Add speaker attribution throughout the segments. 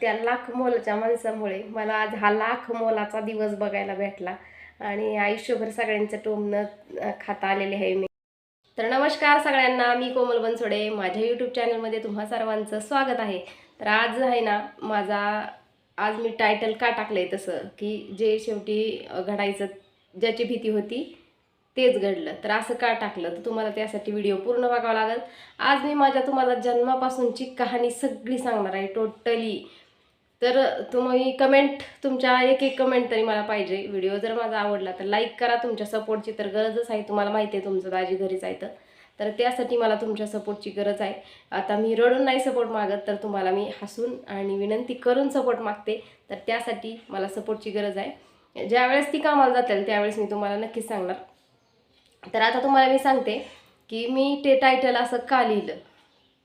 Speaker 1: त्या लाख मोलाच्या माणसामुळे मला आज हा लाख मोलाचा दिवस बघायला भेटला. आणि आयुष्यभर सगळ्यांचं टोमणं खाता आलेले आहे मी. तर नमस्कार सगळ्यांना मी कोमल बनसोडे. माझ्या यूट्यूब चॅनलमध्ये तुम्हा सर्वांचं स्वागत आहे. तर आज आहे ना माझा आज मी टायटल का टाकलं आहे तसं की जे शेवटी घडायचं ज्याची भीती होती तेच घडलं. तर असं का टाकलं? तर तुम्हाला त्यासाठी व्हिडिओ पूर्ण बघावा लागेल. आज मी माझ्या तुम्हाला जन्मापासूनची कहाणी सगळी सांगणार आहे. टोटली तर तुम्ही कमेंट तुमच्या एक एक कमेंट तरी मला पाहिजे. व्हिडिओ जर माझा आवडला तर लाईक करा. तुमच्या सपोर्टची तर गरजच आहे. तुम्हाला माहिती आहे तुमचं दाजी घरीच आहे तर. त्यासाठी मला तुमच्या सपोर्टची गरज आहे. आता मी रडून नाही सपोर्ट मागत तर तुम्हाला मी हसून आणि विनंती करून सपोर्ट मागते. तर त्यासाठी मला सपोर्टची गरज आहे. ज्यावेळेस ती कामाला जातील त्यावेळेस मी तुम्हाला नक्कीच सांगणार. तर आता तुम्हाला मी सांगते की मी ते टायटल असं का लिहिलं?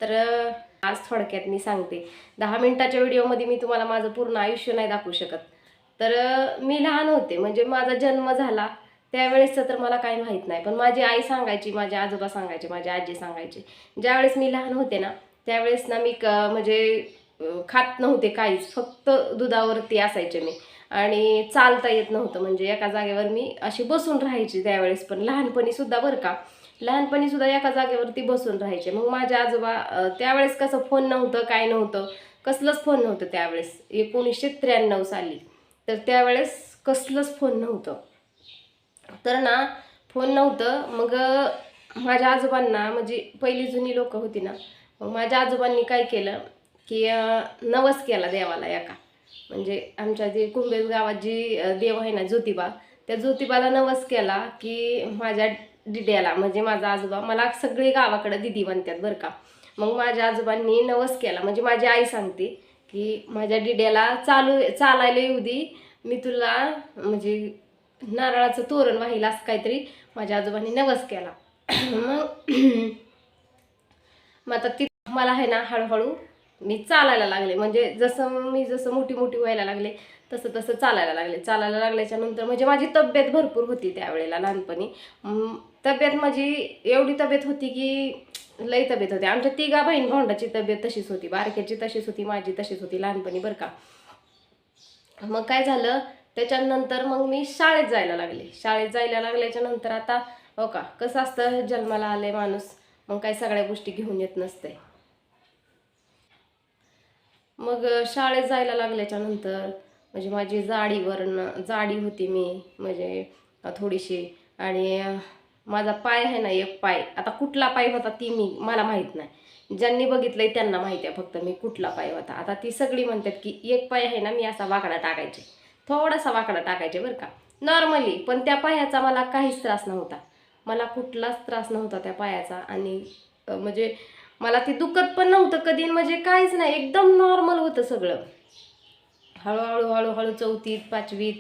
Speaker 1: तर आज थोडक्यात मी सांगते. दहा मिनिटाच्या व्हिडिओमध्ये मी तुम्हाला माझं पूर्ण आयुष्य नाही दाखवू शकत. तर मी लहान होते म्हणजे माझा जन्म झाला त्यावेळेसचं तर मला काही माहीत नाही. पण माझी आई सांगायची माझे आजोबा सांगायचे माझी आजी सांगायची. ज्यावेळेस मी लहान होते ना त्यावेळेस ना मी क म्हणजे खात नव्हते काहीच. फक्त दुधावरती असायचे मी. आणि चालता येत नव्हतं. म्हणजे एका जागेवर मी अशी बसून राहायची त्यावेळेस. पण लहानपणीसुद्धा बरं का लहानपणी सुद्धा एका जागेवरती बसून राहायचे. मग माझे आजोबा त्यावेळेस कसं फोन नव्हतं काय नव्हतं कसलंच फोन नव्हतं त्यावेळेस. एकोणीसशे त्र्याण्णव साली. तर त्यावेळेस कसलंच फोन नव्हतं. तर ना फोन नव्हतं. मग माझ्या आजोबांना म्हणजे पहिली जुनी लोक होती ना मग माझ्या आजोबांनी काय केलं की नवस केला देवाला एका. म्हणजे आमच्या जे कुंभेज गावात जी देव आहे ना ज्योतिबा त्या ज्योतिबाला नवस केला की माझ्या डिड्याला म्हणजे माझा आजोबा मला सगळे गावाकडे दिदी म्हणतात बरं का. मग माझ्या आजोबांनी नवस केला म्हणजे माझी आई सांगते की माझ्या डिड्याला चालू चालायला येऊ दे मी तुला म्हणजे नारळाचं तोरण वाहिलं असं काहीतरी माझ्या आजोबांनी नवस केला. मग मग आता ती मला आहे ना हळूहळू मी चालायला लागले. म्हणजे जसं मी जसं मोठी मोठी व्हायला लागले तसं तसं चालायला लागले. चालायला लागल्याच्या नंतर म्हणजे माझी तब्येत भरपूर होती त्यावेळेला लहानपणी. तब्येत माझी एवढी तब्येत होती की लई तब्येत होती. आमच्या तिघा बहीण भांडाची तब्येत तशीच होती. बारक्याची तशीच होती माझी तशीच होती लहानपणी बरं का. मग काय झालं? त्याच्यानंतर मग मी शाळेत जायला लागले. शाळेत जायला लागल्याच्या नंतर आता हो का कसं असतं? जन्माला आले माणूस मग काय सगळ्या गोष्टी घेऊन येत नसते. मग शाळेत जायला लागल्याच्या नंतर म्हणजे माझी जाडीवरनं जाडी होती मी म्हणजे थोडीशी. आणि माझा पाय आहे ना एक पाय. आता कुठला पाय होता ती मी मला माहीत नाही. ज्यांनी बघितलंय त्यांना माहिती आहे फक्त मी कुठला पाय होता. आता ती सगळी म्हणतात की एक पाय आहे ना मी असा वाकडा टाकायचे. थोडासा वाकडा टाकायचे बरं का. नॉर्मली पण त्या पायाचा मला काहीच त्रास नव्हता. मला कुठलाच त्रास नव्हता त्या पायाचा. आणि म्हणजे मला ते दुखत पण नव्हतं कधी. म्हणजे काहीच नाही एकदम नॉर्मल होतं सगळं. हळूहळू हळूहळू चौथीत पाचवीत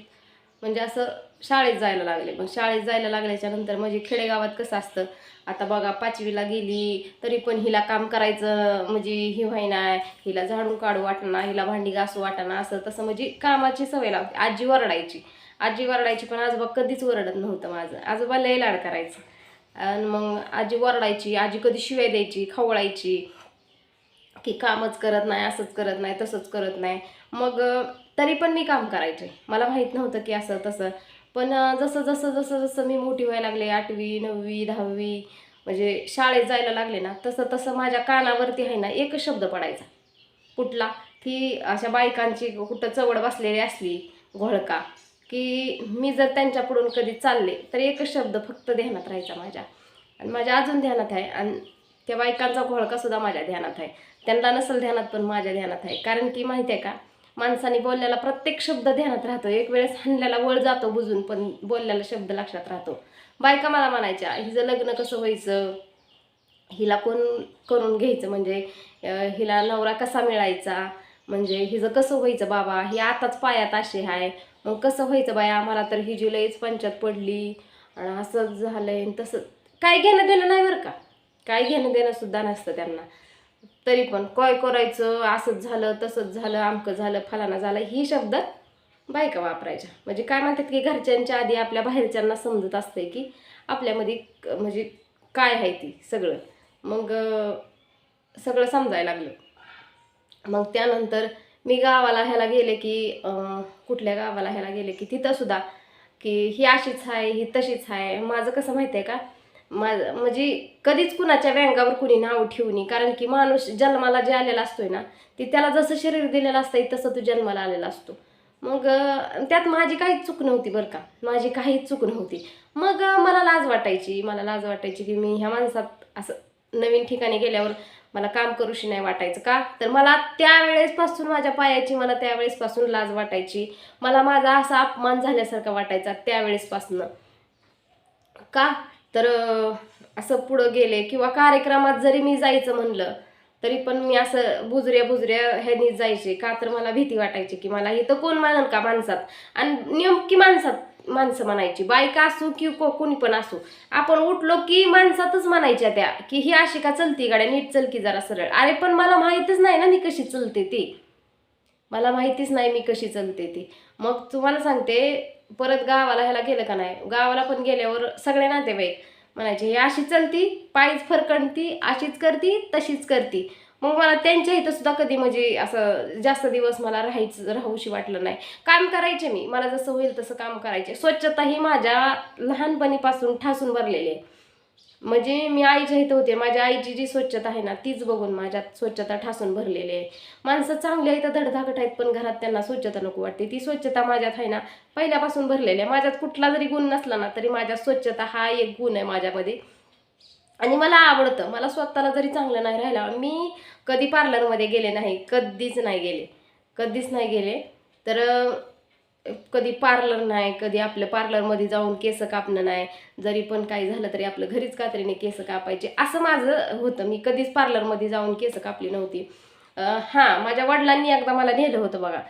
Speaker 1: म्हणजे असं शाळेत जायला लागले. मग शाळेत जायला लागल्याच्या नंतर म्हणजे खेडेगावात कसं असतं आता बघा पाचवीला गेली तरी पण हिला काम करायचं म्हणजे ही व्हायना हिला झाडून काढू वाटणा हिला भांडी घासू वाटणा असं तसं म्हणजे कामाची सवय लागते आजी वरडायची. आजी वरडायची पण आजोबा कधीच वरडत नव्हतं माझं. आजोबा लय लाड करायचं. आणि मग आजी वरडायची आजी कधी शिवाय द्यायची खवळायची की कामच करत नाही असंच करत नाही तसंच करत नाही. मग तरी पण मी काम करायचे. मला माहीत नव्हतं की असं तसं. पण जसं जसं जसं जसं मी मोठी व्हायला लागले आठवी नववी दहावी म्हणजे शाळेत जायला लागले ना तसं तसं माझ्या कानावरती आहे ना एकच शब्द पडायचा. कुठला? की अशा बायकांची कुठं चवड बसलेली असली घोळका की मी जर त्यांच्यापुढून कधी चालले तर एकच शब्द फक्त ध्यानात राहायचा माझ्या. आणि माझ्या अजून ध्यानात आहे आणि त्या बायकांचा घोळकासुद्धा माझ्या ध्यानात आहे. त्यांना नसेल ध्यानात पण माझ्या ध्यानात आहे. कारण की माहिती आहे का माणसाने बोलल्याला प्रत्येक शब्द ध्यानात राहतो. एक वेळेस हाणल्याला वळ जातो बुजून पण बोलल्याला शब्द लक्षात राहतो. बायका मला म्हणायच्या हिचं लग्न कसं व्हायचं? हिला कोण करून घ्यायचं? म्हणजे हिला नवरा कसा मिळायचा? म्हणजे हिचं कसं व्हायचं बाबा? ही आताच पायात अशी आहे मग कसं व्हायचं बाया आम्हाला तर ही जुलैच लईच पंचायत पडली. आणि असंच झालंय आणि तसं. काय घेणं देणं नाही बरं का? काय घेणं देणं सुद्धा नसतं त्यांना. तरी पण काय करायचं असंच झालं तसंच झालं आमकं झालं फलाना झालं ही शब्द बायका वापरायच्या. म्हणजे काय म्हणतात की घरच्यांच्या आधी आपल्या बाहेरच्यांना समजत असते की आपल्यामध्ये क- म्हणजे काय आहे ती सगळं. मग सगळं समजायला लागलं. मग त्यानंतर मी गावाला ह्याला गेले की कुठल्या गावाला ह्याला गेले की तिथं सुद्धा की ही अशीच आहे ही तशीच आहे. माझं कसं माहिती आहे का? मा म्हणजे कधीच कुणाच्या व्यंगावर कुणी नाव ठेवू नये. कारण की माणूस जन्माला जे आलेला असतोय ना ते त्याला जसं शरीर दिलेलं असतं तसं तो जन्माला आलेला असतो. मग त्यात माझी काहीच चूक नव्हती बरं का. माझी काहीच चूक नव्हती. मग मला लाज वाटायची. मला लाज वाटायची की मी ह्या माणसात असं नवीन ठिकाणी गेल्यावर मला काम करूशी नाही वाटायचं का? तर मला त्यावेळेसपासून माझ्या पायाची मला त्यावेळेसपासून लाज वाटायची. मला माझा असा अपमान झाल्यासारखा वाटायचा त्यावेळेसपासून. का? तर असं पुढं गेले किंवा कार्यक्रमात जरी मी जायचं म्हणलं तरी पण मी असं बुजऱ्या बुजऱ्या ह्यानी जायचे. का तर मला भीती वाटायची की मला इथं कोण मानल का माणसात? आणि नेमकी माणसात माणसं म्हणायची बायका असू की को कोणी पण असू आपण उठलो की माणसातच म्हणायच्या त्या की ही अशी का चलती गाड्या नीट चल की जरा सरळ. अरे पण मला माहीतच नाही ना मी कशी चलते ती. मला माहितीच नाही मी कशी चलते ती. मग तुम्हाला सांगते परत गावाला ह्याला गेलं का नाही? गावाला पण गेल्यावर सगळे नातेवाईक म्हणायचे हे अशी चलती पायच फरकणती अशीच करती तशीच करती. मग मला त्यांच्या इथं सुद्धा कधी म्हणजे असं जास्त दिवस मला राहायचं राहूशी वाटलं नाही. काम करायचे मी. मला जसं होईल तसं काम करायचे. स्वच्छता ही माझ्या लहानपणीपासून ठासून भरलेली आहे. म्हणजे मी आईच्या इथं होते. माझ्या आईची जी स्वच्छता आहे ना तीच बघून माझ्यात स्वच्छता ठासून भरलेली आहे. माणसं चांगली आहेत धडधाकट आहेत पण घरात त्यांना स्वच्छता नको वाटते. ती स्वच्छता माझ्यात आहे ना पहिल्यापासून भरलेली आहे. माझ्यात कुठला जरी गुण नसला ना तरी माझ्या स्वच्छता हा एक गुण आहे माझ्यामध्ये. आणि मला आवडतं. मला स्वतःला जरी चांगलं नाही राहिलं मी कधी पार्लरमध्ये गेले नाही कधीच नाही गेले. कधीच नाही गेले. तर कधी पार्लर नाही कधी आपल्या पार्लरमध्ये जाऊन केस कापणं नाही जरी पण काही झालं तरी आपलं घरीच कात्रीने केस कापायचे. असं माझं होतं. मी कधीच पार्लरमध्ये जाऊन केस कापली नव्हती. हां माझ्या वडिलांनी एकदा मला नेलं होतं बघा.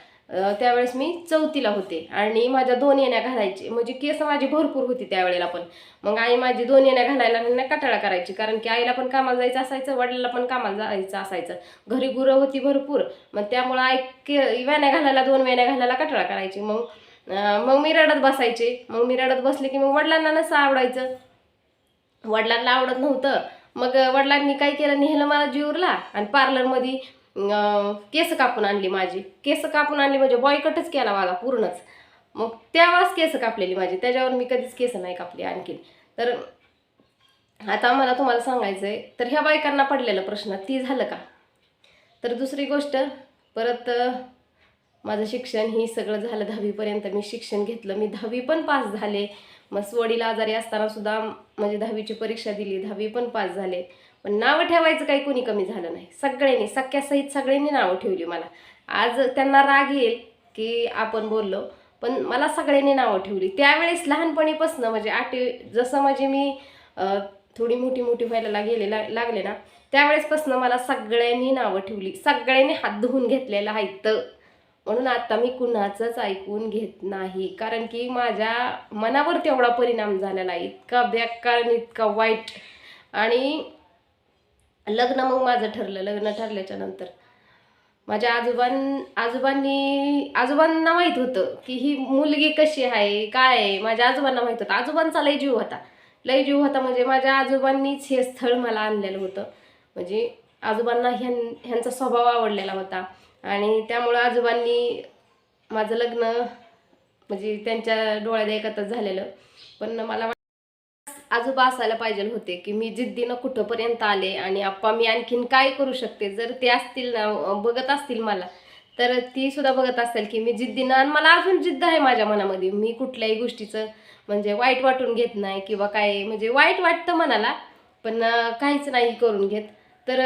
Speaker 1: त्यावेळेस मी चौथीला होते आणि माझ्या दोन येण्या घालायची. म्हणजे केस माझी भरपूर होती त्यावेळेला पण. मग आई माझी दोन येण्या घालायला कटाळा करायची. कारण की आईला पण कामाला जायचं असायचं वडिलाला पण कामाला जायचं असायचं. घरी गुरं होती भरपूर. मग त्यामुळं आई के वेण्या घालायला दोन वेण्या घालायला कटाळा करायची. मग मग मी रडत बसायचे. मग मी रडत बसले की मग वडिलांना नसं आवडायचं. वडिलांना आवडत नव्हतं. मग वडिलांनी काय केलं? नेलं मला जीवरला आणि पार्लरमध्ये केस कापून आणली माझी. केस कापून आणली म्हणजे बॉयकटच केला मला पूर्णच. मग त्यावेळेस केस कापलेली माझी. त्याच्यावर मी कधीच केस नाही कापली आणखीन. तर आता मला तुम्हाला सांगायचं आहे तर ह्या बायकांना पडलेला प्रश्न ती झालं का? तर दुसरी गोष्ट परत माझं शिक्षण ही सगळं झालं दहावीपर्यंत. मी शिक्षण घेतलं. मी दहावी पण पास झाले. मग वडील आजारी असताना सुद्धा म्हणजे दहावीची परीक्षा दिली. दहावी पण पास झाले. पण नावं ठेवायचं काही कोणी कमी झालं नाही. सगळ्यांनी सख्यासहित सगळ्यांनी नावं ठेवली मला. आज त्यांना राग येईल की आपण बोललो पण मला सगळ्यांनी नावं ठेवली. त्यावेळेस लहानपणीपासून म्हणजे आठवी जसं म्हणजे मी थोडी मोठी मोठी व्हायला ला- गेले ला- लागले ना त्यावेळेसपासून मला सगळ्यांनी नावं ठेवली. सगळ्यांनी हात धुवून घेतलेलं आहे तर म्हणून आता मी कुणाचंच ऐकून घेत नाही. कारण की माझ्या मनावर तेवढा परिणाम झालेला आहे. इतका बेकार इतका वाईट. आणि लग्न मग माझं ठरलं लग्न ठरल्याच्या नंतर. माझ्या आजोबां आजोबांनी आजोबांना माहीत होतं की ही मुलगी कशी आहे काय आहे? माझ्या आजोबांना माहीत होतं. आजोबांचा लय जीव होता. लय जीव होता म्हणजे माझ्या आजोबांनीच हे स्थळ मला आणलेलं होतं. म्हणजे आजोबांना ह्यां ह्यांचा स्वभाव आवडलेला होता. आणि त्यामुळं आजोबांनी माझं लग्न म्हणजे त्यांच्या डोळ्यात एकत्रच झालेलं. पण मला आजोबा असायला पाहिजे होते की मी जिद्दीनं कुठंपर्यंत आले आणि आप्पा मी आणखीन काय करू शकते? जर ते असतील ना बघत असतील मला तर ती सुद्धा बघत असेल की मी जिद्दीनं आणि मला अजून जिद्द आहे माझ्या मनामध्ये. मी कुठल्याही गोष्टीचं म्हणजे वाईट वाटून घेत नाही किंवा काय म्हणजे वाईट वाटतं मनाला पण काहीच नाही करून घेत. तर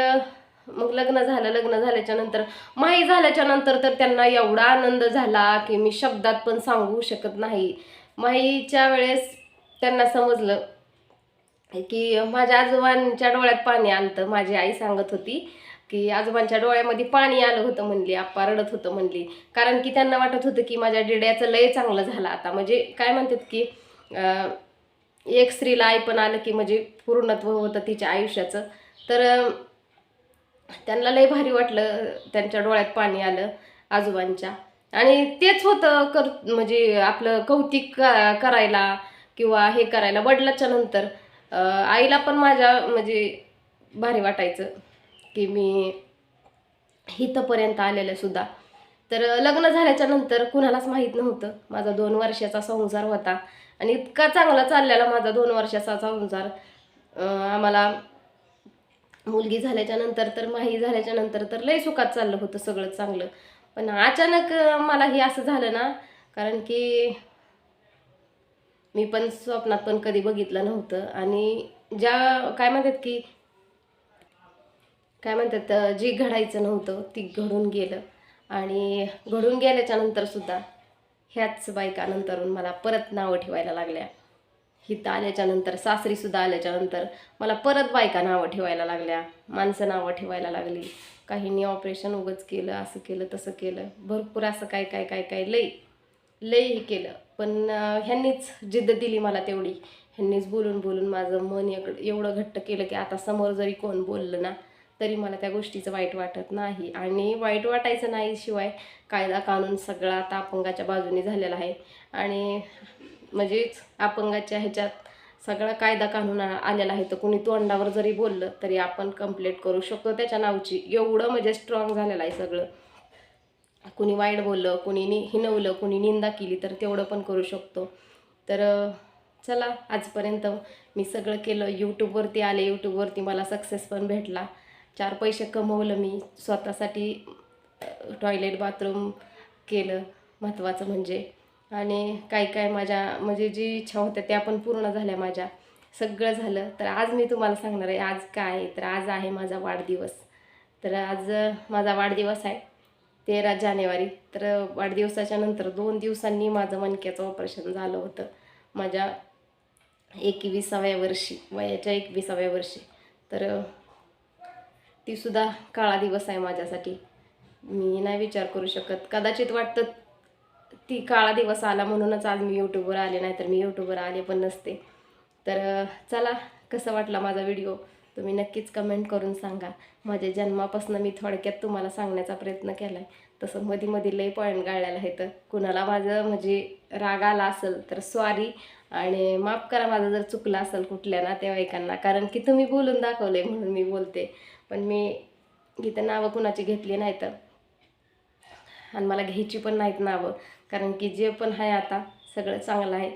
Speaker 1: मग लग्न झालं लग्न झाल्याच्यानंतर माही झाल्याच्यानंतर तर त्यांना एवढा आनंद झाला की मी शब्दात पण सांगू शकत नाही. माहीच्या वेळेस त्यांना समजलं की माझ्या आजोबांच्या डोळ्यात पाणी आलं माझी आई सांगत होती की आजोबांच्या डोळ्यामध्ये पाणी आलं होतं म्हणली आप्पा रडत होतं म्हणली. कारण की त्यांना वाटत होतं की माझ्या डिड्याचं लय चांगलं झालं आता. म्हणजे काय म्हणतात की एक स्त्रीला आई पण आलं की म्हणजे पूर्णत्व होतं तिच्या आयुष्याचं. तर त्यांना लय भारी वाटलं त्यांच्या डोळ्यात पाणी आलं आजोबांच्या. आणि तेच होतं कर म्हणजे आपलं कौतिक करायला किंवा हे करायला वडिलाच्या नंतर. आईला पण माझ्या म्हणजे भारी वाटायचं की मी इथंपर्यंत आलेलं सुद्धा. तर लग्न झाल्याच्यानंतर कुणालाच माहीत नव्हतं. माझा दोन वर्षाचा संसार होता आणि इतका चांगला चाललेला माझा दोन वर्षाचा संसार. आम्हाला मुलगी झाल्याच्यानंतर तर माही झाल्याच्यानंतर तर लय सुखात चाललं होतं सगळं चांगलं. पण अचानक मला हे असं झालं ना कारण की मी पण स्वप्नात पण कधी बघितलं नव्हतं. आणि ज्या काय म्हणतात की काय म्हणतात अं, जे घडायचं नव्हतं ती घडून गेलं. आणि घडून गेल्याच्या सुद्धा ह्याच बायकानंतरून मला परत नावं ठेवायला लागल्या. हिथं आल्याच्यानंतर सासरीसुद्धा आल्याच्यानंतर मला परत बायका नावं ठेवायला लागल्या. माणसं नावं ठेवायला लागली. काहींनी ऑपरेशन उगच केलं असं केलं तसं केलं. भरपूर असं काय काय काय काय लई लय हे केलं. पण ह्यांनीच जिद्द दिली मला तेवढी. ह्यांनीच बोलून बोलून माझं मन एवढं एवढं घट्ट केलं की आता समोर जरी कोण बोललं ना तरी मला त्या गोष्टीचं वाईट वाटत नाही. आणि वाईट वाटायचं नाही शिवाय कायदा कानून सगळा आता अपंगाच्या बाजूने झालेला आहे. आणि म्हणजेच अपंगाच्या ह्याच्यात सगळा कायदा कानून आलेला आहे. तर कुणी तोंडावर जरी बोललं तरी आपण कंप्लेंट करू शकतो. त्याच्या नावची एवढं म्हणजे स्ट्रॉंग झालेलं आहे सगळं. कुणी वाईट बोललं कुणी नि हिनवलं कुणी निंदा केली तर तेवढं पण करू शकतो. तर चला आजपर्यंत मी सगळं केलं. यूट्यूबवरती आले. यूट्यूबवरती मला सक्सेस पण भेटला. चार पैसे कमवलं मी. स्वतःसाठी टॉयलेट बाथरूम केलं महत्त्वाचं म्हणजे. आणि काय काय माझ्या म्हणजे जी इच्छा होत्या त्या पण पूर्ण झाल्या माझ्या. सगळं झालं. तर आज मी तुम्हाला सांगणार आहे आज काय आहे? तर आज आहे माझा वाढदिवस. तर आज माझा वाढदिवस आहे. तेरा जानेवारी. तर वाढदिवसाच्या नंतर दोन दिवसांनी माझं मणक्याचं ऑपरेशन झालं होतं. माझ्या एकविसाव्या वर्षी वयाच्या एकविसाव्या वर्षी. तर तीसुद्धा काळा दिवस आहे माझ्यासाठी. मी नाही विचार करू शकत. कदाचित वाटतं ती काळा दिवस आला म्हणूनच आज मी यूट्यूबवर आले नाही तर मी यूट्यूबवर आले पण नसते. तर चला कसं वाटला माझा व्हिडिओ तुम्ही नक्कीच कमेंट करून सांगा. माझ्या जन्मापासून मी थोडक्यात तुम्हाला सांगण्याचा प्रयत्न केला आहे तसं मध्ये मध्ये लई पॉईंट गाळलेला आहे तर. कुणाला माझं म्हणजे राग आला असेल तर सॉरी आणि माफ करा माझं जर चुकलं असेल कुठल्या नातेवाईकांना. कारण की तुम्ही बोलून दाखवले म्हणून मी बोलते. पण मी इथं नावं कुणाची घेतली नाही तर आणि मला घ्यायची पण नाहीत नावं. कारण की जे पण आहे आता सगळं चांगलं आहे.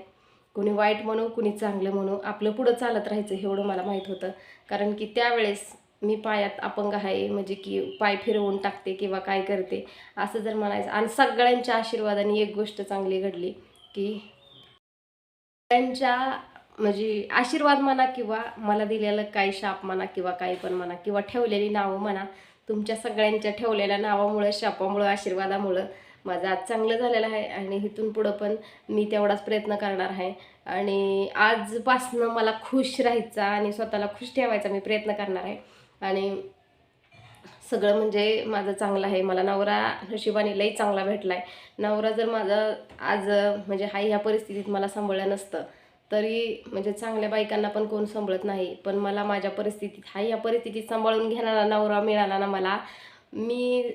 Speaker 1: कुणी वाईट म्हणू कुणी चांगलं म्हणू आपलं पुढं चालत राहायचं एवढं मला माहीत होतं. कारण की त्यावेळेस मी पायात अपंग आहे म्हणजे की पाय फिरवून टाकते किंवा काय करते असं जर म्हणायचं. आणि सगळ्यांच्या आशीर्वादाने एक गोष्ट चांगली घडली की सगळ्यांच्या म्हणजे आशीर्वाद म्हणा किंवा मला दिलेलं काही शाप म्हणा किंवा काही पण म्हणा किंवा ठेवलेली नावं म्हणा तुमच्या सगळ्यांच्या ठेवलेल्या नावामुळं शापामुळं आशीर्वादामुळं माझा आज चांगलं झालेलं आहे आणि इथून पुढं पण मी तेवढाच प्रयत्न करणार आहे. आणि आजपासनं मला खुश राहायचा आणि स्वतःला खुश ठेवायचा मी प्रयत्न करणार आहे. आणि सगळं म्हणजे माझं चांगलं आहे. मला नवरा नशिबाने लई चांगला भेटला आहे नवरा जर माझं आज म्हणजे हाय ह्या परिस्थितीत मला सांभाळलं नसतं तरी म्हणजे चांगल्या बायकांना पण कोण सांभाळत नाही. पण मला माझ्या परिस्थितीत हाय ह्या परिस्थितीत सांभाळून घेणारा नवरा मिळाला ना मला मी